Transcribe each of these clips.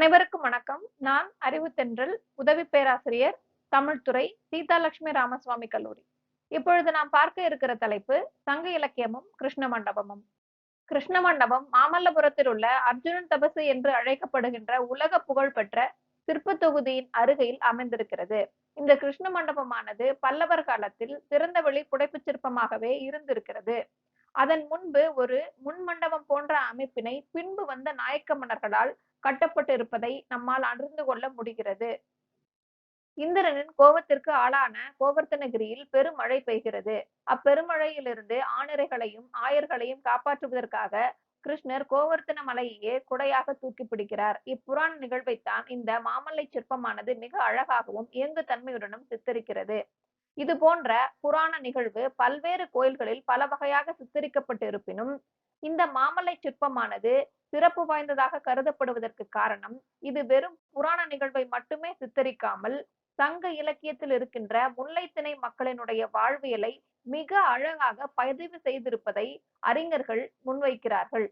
அனைவருக்கும் வணக்கம். நான் அறிவுத்தென்றல் உதவி பேராசிரியர் தமிழ்துறை சீதாலட்சுமி ராமசுவாமி கல்லூரி. இப்பொழுது நாம் பார்க்க இருக்கிற தலைப்பு சங்க இலக்கியமும் கிருஷ்ண மண்டபமும். கிருஷ்ண மண்டபம் மாமல்லபுரத்தில் உள்ள அர்ஜுனன் தபசு என்று அழைக்கப்படுகின்ற உலக புகழ்பெற்ற சிற்ப தொகுதியின் அருகையில் அமைந்திருக்கிறது. இந்த கிருஷ்ண மண்டபமானது பல்லவர் காலத்தில் திறந்தவெளி புடைப்புச் சிற்பமாகவே இருந்திருக்கிறது. அதன் முன்பு ஒரு முன் மண்டபம் போன்ற அமைப்பினை பின்பு வந்த நாயக்க மன்னர்களால் கட்டப்பட்டு இருப்பதை நம்மால் அறிந்து கொள்ள முடிகிறது. இந்திரனின் கோபத்திற்கு ஆளான கோவர்த்தனகிரியில் பெருமழை பெய்கிறது. அப்பெருமழையிலிருந்து ஆணிரைகளையும் ஆயர்களையும் காப்பாற்றுவதற்காக கிருஷ்ணர் கோவர்த்தன மலையையே குடையாக தூக்கி பிடிக்கிறார். இப்புராண நிகழ்வைத்தான் இந்த மாமல்லை சிற்பமானது மிக அழகாகவும் இயங்கு தன்மையுடனும் சித்தரிக்கிறது. இது போன்ற புராண நிகழ்வு பல்வேறு கோயில்களில் பல வகையாக சித்தரிக்கப்பட்டு இருப்பினும் இந்த மாமல்லை சிற்பமானது சிறப்பு வாய்ந்ததாக கருதப்படுவதற்கு காரணம் இது வெறும் புராண நிகழ்வை மட்டுமே சித்தரிக்காமல் சங்க இலக்கியத்தில் இருக்கின்ற முல்லைத்திணை மக்களினுடைய வாழ்வியலை மிக அழகாக பதிவு செய்திருப்பதை அறிஞர்கள் முன்வைக்கிறார்கள்.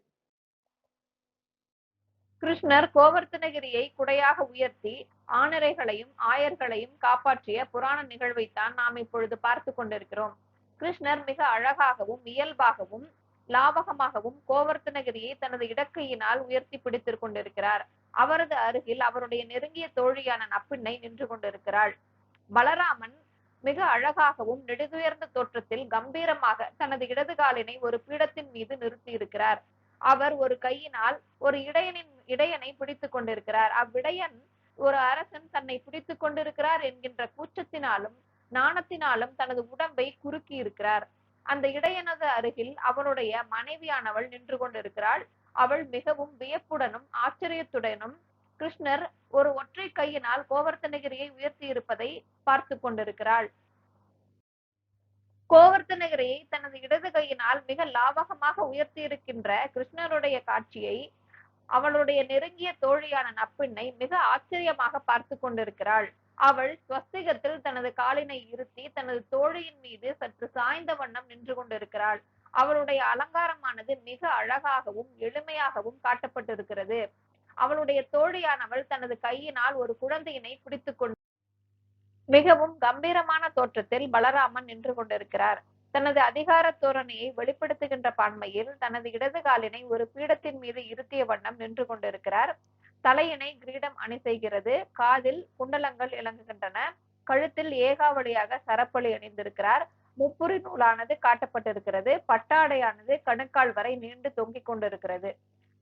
கிருஷ்ணர் கோவர்த்தனகிரியை குடையாக உயர்த்தி ஆணரைகளையும் ஆயர்களையும் காப்பாற்றிய புராண நிகழ்வைத்தான் நாம் இப்பொழுது பார்த்து கொண்டிருக்கிறோம். கிருஷ்ணர் மிக அழகாகவும் இயல்பாகவும் லாவகமாகவும் கோவர்த்தனகிரியை தனது இடக்கையினால் உயர்த்தி பிடித்துக் கொண்டிருக்கிறார். அவரது அருகில் அவருடைய நெருங்கிய தோழியான நப்பிண்ணை நின்று கொண்டிருக்கிறாள். பலராமன் மிக அழகாகவும் நெடுதுயர்ந்த தோற்றத்தில் கம்பீரமாக தனது இடது காலினை ஒரு பீடத்தின் மீது நிறுத்தி இருக்கிறார் அவர் ஒரு கையினால் ஒரு இடையனின் இடையனை பிடித்துக் கொண்டிருக்கிறார். அவ்விடையன் ஒரு அரசன் தன்னை பிடித்துக் கொண்டிருக்கிறார் என்கின்ற கூச்சத்தினாலும் நாணத்தினாலும் தனது உடம்பை குறுக்கி இருக்கிறார் அந்த இடையனது அருகில் அவனுடைய மனைவியானவள் நின்று கொண்டிருக்கிறாள். அவள் மிகவும் வியப்புடனும் ஆச்சரியத்துடனும் கிருஷ்ணர் ஒரு ஒற்றை கையினால் கோவர்த்தனகிரியை உயர்த்தி இருப்பதை பார்த்து கொண்டிருக்கிறாள். கோவர்த்தனகிரியை தனது இடது கையினால் மிக லாவகமாக உயர்த்தி இருக்கின்ற கிருஷ்ணருடைய காட்சியை அவளுடைய நெருங்கிய தோழியான நப்பிண்ணை மிக ஆச்சரியமாக பார்த்து கொண்டிருக்கிறாள். அவள் ஸ்வஸ்திகத்தில் தனது காலினை இருத்தி தனது தோழியின் மீது சற்று சாய்ந்த வண்ணம் நின்று கொண்டிருக்கிறாள். அவளுடைய அலங்காரமானது மிக அழகாகவும் எளிமையாகவும் காட்டப்பட்டிருக்கிறது. அவளுடைய தோழியானவள் தனது கையினால் ஒரு குழந்தையினை பிடித்துக் கொண்டு மிகவும் கம்பீரமான தோற்றத்தில் பலராமன் நின்று கொண்டிருக்கிறார். தனது அதிகார தோரணையை வெளிப்படுத்துகின்ற பான்மையில் தனது இடது காலினை ஒரு பீடத்தின் மீது இருத்திய வண்ணம் நின்று கொண்டிருக்கிறார். தலையினை கிரீடம் அணி செய்கிறது காதில் குண்டலங்கள் இலங்குகின்றன. கழுத்தில் ஏகாவளியாக சரப்பொலி அணிந்திருக்கிறார். முப்புரி நூலானது காட்டப்பட்டிருக்கிறது. பட்டாடையானது கணுக்கால் வரை நீண்டு தொங்கிக் கொண்டிருக்கிறது.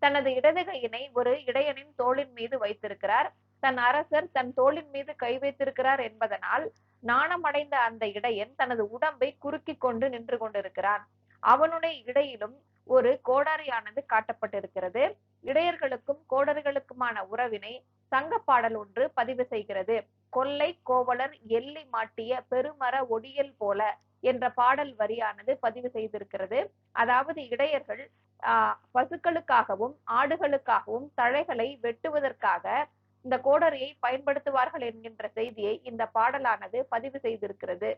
தனது இடது கையினை ஒரு இடையனின் தோளின் மீது வைத்திருக்கிறார். தன் அரசர் தன் தோளின் மீது கை வைத்திருக்கிறார் என்பதனால் நாணமடைந்த அந்த இடையன் தனது உடம்பை குறுக்கி கொண்டு நின்று கொண்டிருக்கிறான். அவனுடைய இடையிலும் ஒரு கோடாரியானது காட்டப்பட்டிருக்கிறது. இடையர்களுக்கும் கோடர்களுக்குமான உறவினை சங்க பாடல் ஒன்று பதிவு செய்கிறது. கொல்லை கோவலர் எள்ளி மாட்டிய பெருமர ஒடியல் போல என்ற பாடல் வரியானது பதிவு செய்திருக்கிறது. அதாவது இடையர்கள் ஆஹ் பசுக்களுக்காகவும் ஆடுகளுக்காகவும் தழைகளை வெட்டுவதற்காக இந்த கோடரியை பயன்படுத்துவார்கள் என்கின்ற செய்தியை இந்த பாடலானது பதிவு செய்திருக்கிறது.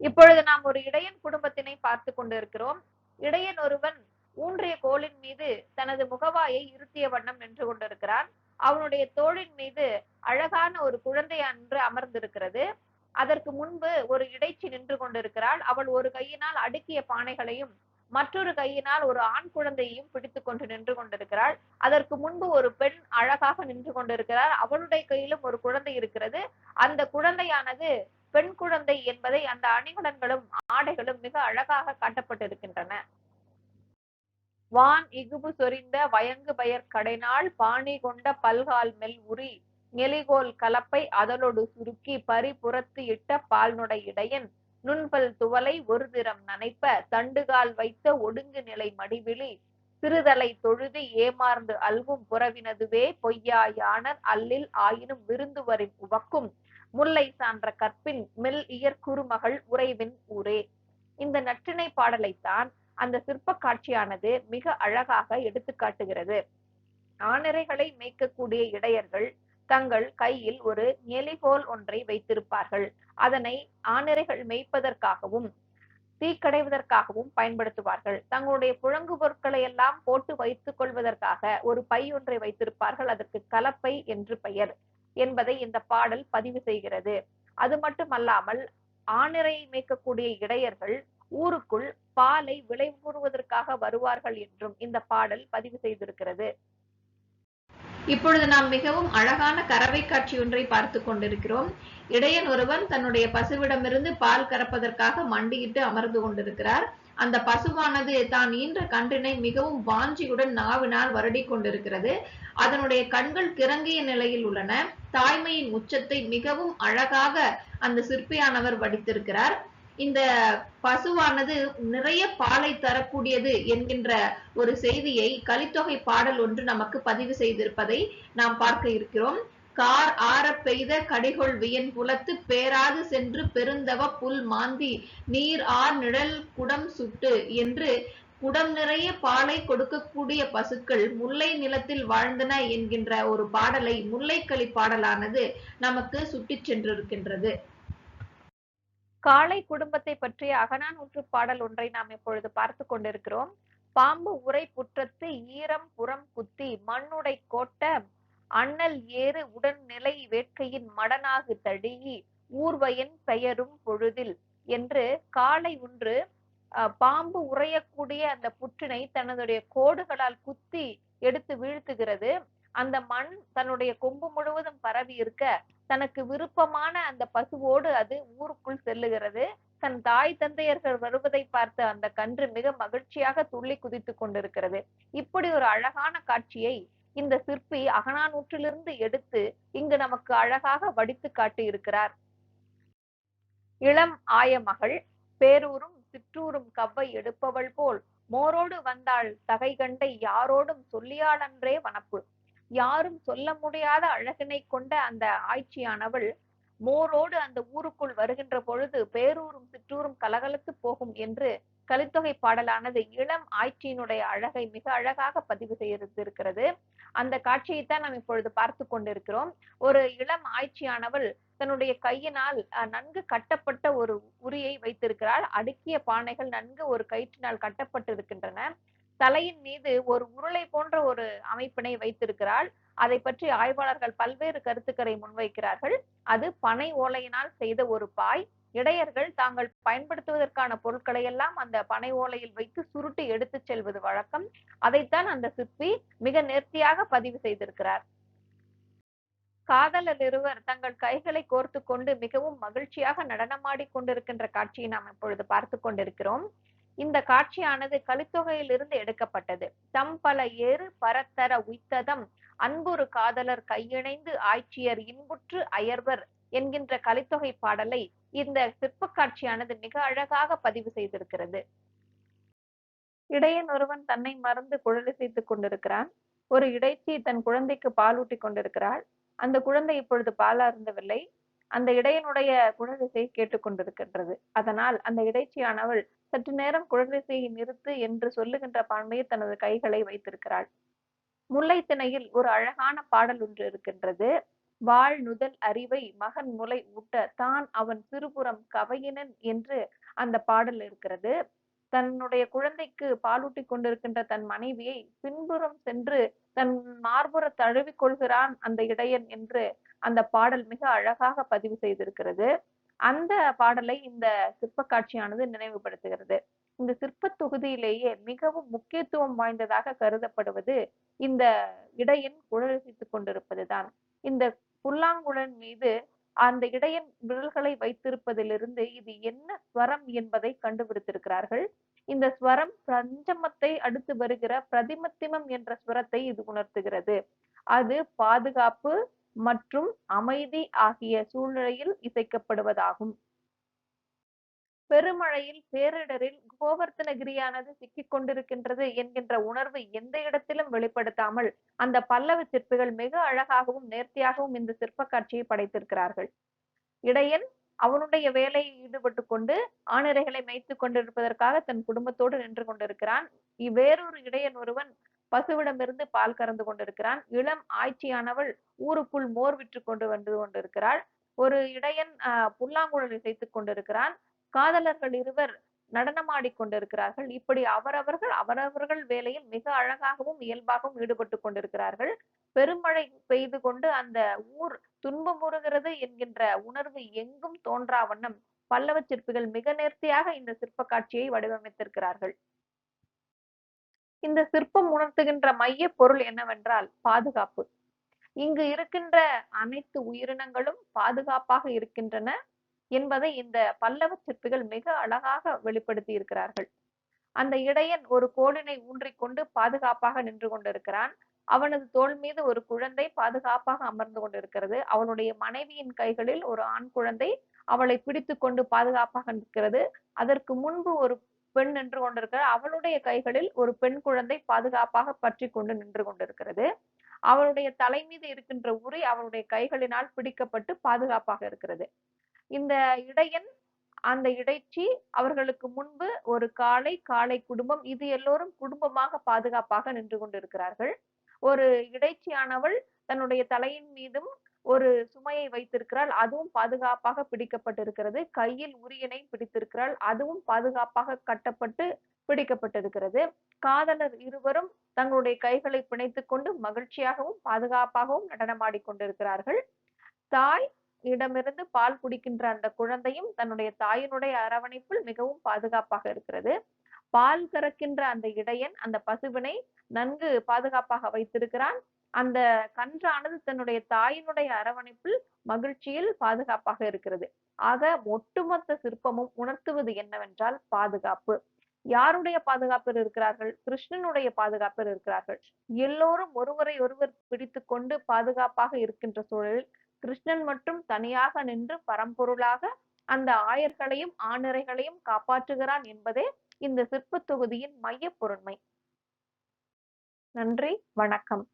இப்பொழுது நாம் ஒரு இடையன் குடும்பத்தினை பார்த்து கொண்டிருக்கிறோம். இடையன் ஒருவன் ஊன்றிய கோலின் மீது தனது முகவாயை இருத்திய வண்ணம் நின்று கொண்டிருக்கிறான். அவனுடைய தோளின் மீது அழகான ஒரு குழந்தை அன்று அமர்ந்திருக்கிறது. அதற்கு முன்பு ஒரு இடைச்சி நின்று கொண்டிருக்கிறாள். அவள் ஒரு கையினால் அடுக்கிய பானைகளையும் மற்றொரு கையினால் ஒரு ஆண் குழந்தையையும் பிடித்து கொண்டு நின்று கொண்டிருக்கிறாள். அதற்கு முன்பு ஒரு பெண் அழகாக நின்று கொண்டிருக்கிறார் அவளுடைய கையிலும் ஒரு குழந்தை இருக்கிறது. அந்த குழந்தையானது பெண் குழந்தை என்பதை அந்த அணிகலன்களும் ஆடைகளும் மிக அழகாக காட்டப்பட்டிருக்கின்றன. வான் இகுபு சொரிந்த வயங்கு பெயர் கடைநாள் பாணி கொண்ட பல்கால் மெல் உரி நெலிகோல் கலப்பை அதலொடு சுருக்கி பரிபுறத்து இட்ட பால்நுடை இடையன் நுண்பல் துவலை ஒரு திறம் நனைப்ப தண்டுகால் வைத்த ஒடுங்கு நிலை மடிவிழி சிறுதலை தொழுது ஏமார்ந்து அல்வும் புறவினதுவே பொய்யா யானர் அல்லில் ஆயினும் விருந்துவரின் உவக்கும் முல்லை சான்ற கற்பின் மெல் இயற் குறுமகள் உறைவின் ஊரே. இந்த நற்றிணை பாடலைத்தான் அந்த சிற்ப காட்சியானது மிக அழகாக எடுத்து காட்டுகிறது. ஆணிரைகளை மேய்க்கக்கூடிய இடையர்கள் தங்கள் கையில் ஒரு நெலிகோல் ஒன்றை வைத்திருப்பார்கள். அதனை ஆணிரைகள் மேய்ப்பதற்காகவும் தீக்கடைவதற்காகவும் பயன்படுத்துவார்கள். தங்களுடைய புழங்கு பொருட்களை எல்லாம் போட்டு வைத்துக் கொள்வதற்காக ஒரு பை ஒன்றை வைத்திருப்பார்கள். அதற்கு கலப்பை என்று பெயர். என்பதை இந்த பாடல் பதிவு செய்கிறது. அது மட்டுமல்லாமல் ஆணிரை மேய்க்கக்கூடிய இடையர்கள் ஊருக்குள் பாலை விலை கூறுவதற்காக வருவார்கள் என்றும் இந்த பாடல் பதிவு செய்திருக்கிறது. இப்பொழுது நாம் மிகவும் அழகான கறவை காட்சி ஒன்றை பார்த்து கொண்டிருக்கிறோம். இடையன் ஒருவன் தன்னுடைய பசுவிடமிருந்து பால் கறப்பதற்காக மண்டியிட்டு அமர்ந்து கொண்டிருக்கிறார். அந்த பசுவானது தான் ஈன்ற கன்றினை மிகவும் வாஞ்சியுடன் நாவினால் வருடி கொண்டிருக்கிறது. அதனுடைய கண்கள் கிறங்கிய நிலையில் உள்ளன. தாய்மையின் உச்சத்தை மிகவும் அழகாக அந்த சிற்பியானவர் வடித்திருக்கிறார். இந்த பசுவானது நிறைய பாலை தரக்கூடியது என்கின்ற ஒரு செய்தியை கலித்தொகை பாடல் ஒன்று நமக்கு பதிவு செய்திருப்பதை நாம் பார்க்க இருக்கிறோம். கார் ஆற பெய்த கடிகொள் வியன் புலத்து பேராது சென்று பெருந்தவ புல் மாந்தி நீர் ஆர் நிழல் குடம் சுட்டு என்று குடம் நிறைய பாலை கொடுக்கக்கூடிய பசுக்கள் முல்லை நிலத்தில் வாழ்ந்தன என்கின்ற ஒரு பாடலை முல்லைக்களி பாடலானது நமக்கு சுட்டி சென்றிருக்கின்றது. காளை குடும்பத்தை பற்றிய அகனானூற்று பாடல் ஒன்றை நாம் இப்பொழுது பார்த்து கொண்டிருக்கிறோம். பாம்பு உரை புற்றத்து ஈரம் புறம் குத்தி மண்ணுடை கோட்ட அண்ணல் ஏறு உடன் நிலை வேட்கையின் மடனாகு தடியி ஊர்வயன் பெயரும் பொழுதில் என்று காளை ஒன்று பாம்பு உறையக்கூடிய அந்த புற்றினை தன்னுடைய கோடுகளால் குத்தி எடுத்து வீழ்த்துகிறது. அந்த மண் தன்னுடைய கொம்பு முழுவதும் பரவி இருக்க தனக்கு விருப்பமான அந்த பசுவோடு அது ஊருக்குள் செல்லுகிறது. தன் தாய் தந்தையர்கள் வருவதை பார்த்த அந்த கன்று மிக மகிழ்ச்சியாக துள்ளி குதித்துக் கொண்டிருக்கிறது. இப்படி ஒரு அழகான காட்சியை இந்த சிற்பி அகனானூற்றிலிருந்து எடுத்து இங்கு நமக்கு அழகாக வடித்து காட்டி இருக்கிறார் இளம் ஆய மகள் பேரூரும் சிற்றூரும் கவ்வை எடுப்பவள் போல் மோரோடு வந்தாள் தகை கண்டை யாரோடும் சொல்லியாளன்றே வனப்பு. யாரும் சொல்ல முடியாத அழகினை கொண்ட அந்த ஆய்ச்சியானவள் மோரோடு அந்த ஊருக்குள் வருகின்ற பொழுது பேரூரும் சிற்றூரும் கலகலத்து போகும் என்று கலித்தொகை பாடலானது இளம் ஆய்ச்சியினுடைய அழகை மிக அழகாக பதிவு செய்திருக்கிறது. அந்த காட்சியைத்தான் நாம் இப்பொழுது பார்த்து கொண்டிருக்கிறோம். ஒரு இளம் ஆய்ச்சியானவள் தன்னுடைய கையினால் அஹ், நன்கு கட்டப்பட்ட ஒரு உரியை வைத்திருக்கிறாள். அடுக்கிய பானைகள் நன்கு ஒரு கயிற்றினால் கட்டப்பட்டிருக்கின்றன. தலையின் மீது ஒரு உருளை போன்ற ஒரு அமைப்பினை வைத்திருக்கிறாள். அதை பற்றி ஆய்வாளர்கள் பல்வேறு கருத்துக்களை முன்வைக்கிறார்கள். அது பனை ஓலையினால் செய்த ஒரு பாய். இடையர்கள் தாங்கள் பயன்படுத்துவதற்கான பொருட்களை எல்லாம் அந்த பனை ஓலையில் வைத்து சுருட்டி எடுத்து செல்வது வழக்கம். அதைத்தான் அந்த சிற்பி மிக நேர்த்தியாக பதிவு செய்திருக்கிறார். காதலர் இருவர் தங்கள் கைகளை கோர்த்து கொண்டு மிகவும் மகிழ்ச்சியாக நடனமாடி கொண்டிருக்கின்ற காட்சியை நாம் இப்பொழுது பார்த்து கொண்டிருக்கிறோம். இந்த காட்சியானது கலித்தொகையிலிருந்து எடுக்கப்பட்டது. தம் பல ஏறு பரத்தர உய்த்ததம் அன்புறு காதலர் கையிணைந்து ஆய்ச்சியர் இன்புற்று அயர்வர் என்கின்ற கலித்தொகை பாடலை இந்த சிற்ப காட்சியானது மிக அழகாக பதிவு செய்திருக்கிறது. இடையன் ஒருவன் தன்னை மறந்து குழலிசைத்துக் கொண்டிருக்கிறான். ஒரு இடைச்சி தன் குழந்தைக்கு பாலூட்டி கொண்டிருக்கிறாள். அந்த குழந்தை இப்பொழுது பால் அருந்தவில்லை அந்த இடையனுடைய குழலிசை கேட்டுக்கொண்டிருக்கின்றது அதனால் அந்த இடைச்சியானவள் சற்று நேரம் குழலிசையை நிறுத்து என்று சொல்லுகின்ற பான்மையில் தனது கைகளை வைத்திருக்கிறாள். முல்லைத்திணையில் ஒரு அழகான பாடல் ஒன்று இருக்கின்றது. வாழ் நுதல் அறிவை மகன் முலை ஊட்ட தான் அவன் சிறுபுறம் கவையினன் என்று அந்த பாடல் இருக்கிறது. தன்னுடைய குழந்தைக்கு பாலூட்டி கொண்டிருக்கின்ற தன் மனைவியை பின்புறம் சென்று தன் மார்புற தழுவிக் கொள்கிறான் அந்த இடையன் என்று அந்த பாடல் மிக அழகாக பதிவு செய்திருக்கிறது. அந்த பாடலை இந்த சிற்ப காட்சியானது நினைவுபடுத்துகிறது. இந்த சிற்ப தொகுதியிலேயே மிகவும் முக்கியத்துவம் வாய்ந்ததாக கருதப்படுவது இந்த இடையன் குழலிசித்துக் கொண்டிருப்பதுதான். இந்த புல்லாங்குழல் மீது அந்த இடையன் விரல்களை வைத்திருப்பதிலிருந்து இது என்ன ஸ்வரம் என்பதை கண்டுபிடித்திருக்கிறார்கள். இந்த ஸ்வரம் பஞ்சமத்தை அடுத்து வருகிற பிரதிமத்திமம் என்ற ஸ்வரத்தை இது உணர்த்துகிறது. அது பாதுகாப்பு மற்றும் அமைதி ஆகிய சூழ்நிலையில் இசைக்கப்படுவதாகும். பெருமழையில் பேரிடரில் கோவர்த்தனகிரியானது சிக்கிக் கொண்டிருக்கின்றது என்கின்ற உணர்வு எந்த இடத்திலும் வெளிப்படுத்தாமல் அந்த பல்லவ சிற்பிகள் மிக அழகாகவும் நேர்த்தியாகவும் இந்த சிற்ப காட்சியை படைத்திருக்கிறார்கள். இடையன் அவனுடைய வேலையில் ஈடுபட்டு கொண்டு ஆணிரைகளை மேய்த்துக் கொண்டிருப்பதற்காக தன் குடும்பத்தோடு நின்று கொண்டிருக்கிறான். இவ்வேறொரு வேறொரு இடையன் ஒருவன் பசுவிடமிருந்து பால் கறந்து கொண்டிருக்கிறான். இளம் ஆய்ச்சியானவள் ஊருக்குள் மோர் விற்று கொண்டு வந்து கொண்டிருக்கிறாள். ஒரு இடையன் ஆஹ் புல்லாங்குழல் இசைத்துக் கொண்டிருக்கிறான். காதலர்கள் இருவர் நடனமாடிக் கொண்டிருக்கிறார்கள். இப்படி அவரவர்கள் அவரவர்கள் வேலையில் மிக அழகாகவும் இயல்பாகவும் ஈடுபட்டு கொண்டிருக்கிறார்கள். பெருமழை பெய்து கொண்டு அந்த ஊர் துன்பமுறுகிறது என்கின்ற உணர்வு எங்கும் தோன்றா வண்ணம் பல்லவ சிற்பிகள் மிக நேர்த்தியாக இந்த சிற்ப காட்சியை வடிவமைத்திருக்கிறார்கள். இந்த சிற்பம் உணர்த்துகின்ற மைய பொருள் என்னவென்றால் பாதுகாப்பு. இங்கு இருக்கின்ற அனைத்து உயிரினங்களும் பாதுகாப்பாக இருக்கின்றன. என்பதை இந்த பல்லவ சிற்பிகள் மிக அழகாக வெளிப்படுத்தி இருக்கிறார்கள். அந்த இடையன் ஒரு கோலினை ஊன்றிக்கொண்டு பாதுகாப்பாக நின்று கொண்டிருக்கிறான். அவனது தோள் மீது ஒரு குழந்தை பாதுகாப்பாக அமர்ந்து கொண்டிருக்கிறது. அவனுடைய மனைவியின் கைகளில் ஒரு ஆண் குழந்தை அவளை பிடித்து கொண்டு பாதுகாப்பாக நிற்கிறது. அதற்கு முன்பு ஒரு பெண் நின்று கொண்டிருக்கிறார் அவளுடைய கைகளில் ஒரு பெண் குழந்தை பாதுகாப்பாக பற்றி கொண்டு நின்று கொண்டிருக்கிறது. அவளுடைய தலை மீது இருக்கின்ற உரி அவளுடைய கைகளினால் பிடிக்கப்பட்டு பாதுகாப்பாக இருக்கிறது. இந்த இடையன் அந்த இடைச்சி அவர்களுக்கு முன்பு ஒரு காளை காளை குடும்பம் இது எல்லோரும் குடும்பமாக பாதுகாப்பாக நின்று கொண்டிருக்கிறார்கள். ஒரு இடைச்சியானவள் தன்னுடைய தலையின் மீதும் ஒரு சுமையை வைத்திருக்கிறாள். அதுவும் பாதுகாப்பாக பிடிக்கப்பட்டிருக்கிறது. கையில் உரியனை பிடித்திருக்கிறாள். அதுவும் பாதுகாப்பாக கட்டப்பட்டு பிடிக்கப்பட்டிருக்கிறது. காதலர் இருவரும் தங்களுடைய கைகளை பிணைத்துக் கொண்டு மகிழ்ச்சியாகவும் பாதுகாப்பாகவும் நடனமாடிக் கொண்டிருக்கிறார்கள். தாய் இடமிருந்து பால் குடிக்கின்ற அந்த குழந்தையும் தன்னுடைய தாயினுடைய அரவணைப்பில் மிகவும் பாதுகாப்பாக இருக்கிறது. பால் கறக்கின்ற அந்த இடையன் அந்த பசுவினை நன்கு பாதுகாப்பாக வைத்திருக்கிறான். அந்த கன்றானது தன்னுடைய தாயினுடைய அரவணைப்பில் மகிழ்ச்சியில் பாதுகாப்பாக இருக்கிறது. ஆக ஒட்டுமொத்த சிற்பமும் உணர்த்துவது என்னவென்றால் பாதுகாப்பு. யாருடைய பாதுகாப்பில் இருக்கிறார்கள்? கிருஷ்ணனுடைய பாதுகாப்பில் இருக்கிறார்கள். எல்லோரும் ஒருவரை ஒருவர் பிடித்து கொண்டு பாதுகாப்பாக இருக்கின்ற சூழலில் கிருஷ்ணன் மட்டும் தனியாக நின்று பரம்பொருளாக அந்த ஆயர்களையும் ஆணிரைகளையும் காப்பாற்றுகிறான் என்பதே இந்த சிற்பத் தொகுதியின் மைய பொருண்மை. நன்றி வணக்கம்.